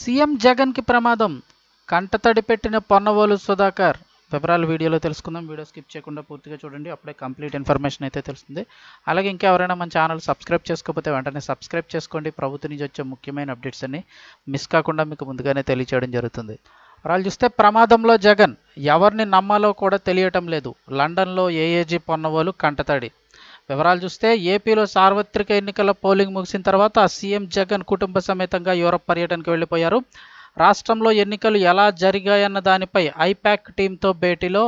CM జగన్కి ప్రమాదం. కంటతడి పెట్టిన పొన్నవోలు సుధాకర్. వివరాలు వీడియోలో తెలుసుకుందాం. వీడియో స్కిప్ చేయకుండా పూర్తిగా చూడండి. అప్పుడే కంప్లీట్ ఇన్ఫర్మేషన్ అయితే తెలుస్తుంది. అలాగే ఇంకెవరైనా మన ఛానల్ సబ్స్క్రైబ్ చేసుకోకపోతే వెంటనే సబ్స్క్రైబ్ చేసుకోండి. ప్రభుత్వం నుంచి వచ్చే ముఖ్యమైన అప్డేట్స్ అన్ని మిస్ కాకుండా మీకు ముందుగానే తెలియచేయడం జరుగుతుంది. వాళ్ళు చూస్తే ప్రమాదంలో జగన్. ఎవరిని నమ్మాలో కూడా తెలియటం లేదు. లండన్లో ఏఏజీ పొన్నవోలు కంటతడి. వివరాలు చూస్తే ఏపీలో సార్వత్రిక ఎన్నికల పోలింగ్ ముగిసిన తర్వాత సీఎం జగన్ కుటుంబ సమేతంగా యూరప్ పర్యటనకు వెళ్ళిపోయారు. రాష్ట్రంలో ఎన్నికలు ఎలా జరిగాయన్న దానిపై ఐపాక్ టీంతో భేటీలో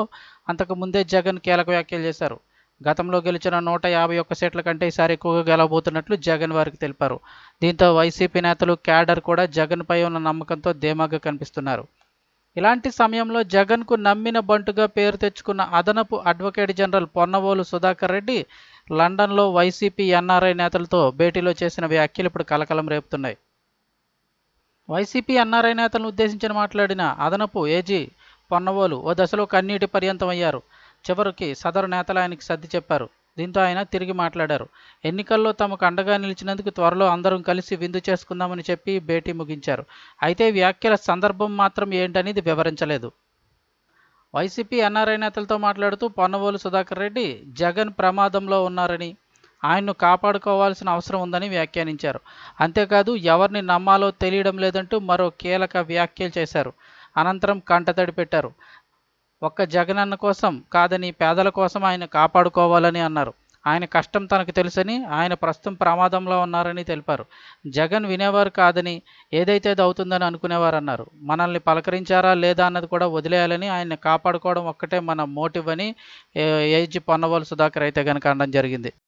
అంతకుముందే జగన్ కీలక వ్యాఖ్యలు చేశారు. గతంలో గెలిచిన నూట యాభై ఒక్క సీట్ల కంటే ఈసారి ఎక్కువగా గెలవబోతున్నట్లు జగన్ వారికి తెలిపారు. దీంతో వైసీపీ నేతలు క్యాడర్ కూడా జగన్పై ఉన్న నమ్మకంతో ధీమాగా కనిపిస్తున్నారు. ఇలాంటి సమయంలో జగన్కు నమ్మిన బంటుగా పేరు తెచ్చుకున్న అదనపు అడ్వకేట్ జనరల్ పొన్నవోలు సుధాకర్ రెడ్డి లండన్లో వైసీపీ ఎన్ఆర్ఐ నేతలతో భేటీలో చేసిన వ్యాఖ్యలు ఇప్పుడు కలకలం రేపుతున్నాయి. వైసీపీ ఎన్ఆర్ఐ నేతలను ఉద్దేశించిన మాట్లాడిన అదనపు ఏజీ పొన్నవోలు ఓ దశలో కన్నీటి పర్యంతం అయ్యారు చివరికి సదరు నేతలు ఆయనకి సర్ది చెప్పారు. దీంతో ఆయన తిరిగి మాట్లాడారు. ఎన్నికల్లో తమకు అండగా నిలిచినందుకు త్వరలో అందరం కలిసి విందు చేసుకుందామని చెప్పి భేటీ ముగించారు. అయితే వ్యాఖ్యల సందర్భం మాత్రం ఏంటనేది వివరించలేదు. వైసీపీ ఎన్ఆర్ఐ నేతలతో మాట్లాడుతూ పొన్నవోలు సుధాకర్ రెడ్డి జగన్ ప్రమాదంలో ఉన్నారని ఆయన్ను కాపాడుకోవాల్సిన అవసరం ఉందని వ్యాఖ్యానించారు. అంతేకాదు ఎవరిని నమ్మాలో తెలియడం లేదంటూ మరో కీలక వ్యాఖ్యలు చేశారు. అనంతరం కంటతడి పెట్టారు. ఒక్క జగనన్న కోసం కాదని పేదల కోసం ఆయన కాపాడుకోవాలని అన్నారు. ఆయన కష్టం తనకు తెలుసని ఆయన ప్రస్తుతం ప్రమాదంలో ఉన్నారని తెలిపారు. జగన్ వినేవారు కాదని ఏదైతే అది అవుతుందని అనుకునేవారు అన్నారు. మనల్ని పలకరించారా లేదా అన్నది కూడా వదిలేయాలని ఆయన్ని కాపాడుకోవడం ఒక్కటే మన మోటివ్ అని ఏజీ పొన్నవోలు సుధాకర్ అయితే కనుక అనడం జరిగింది.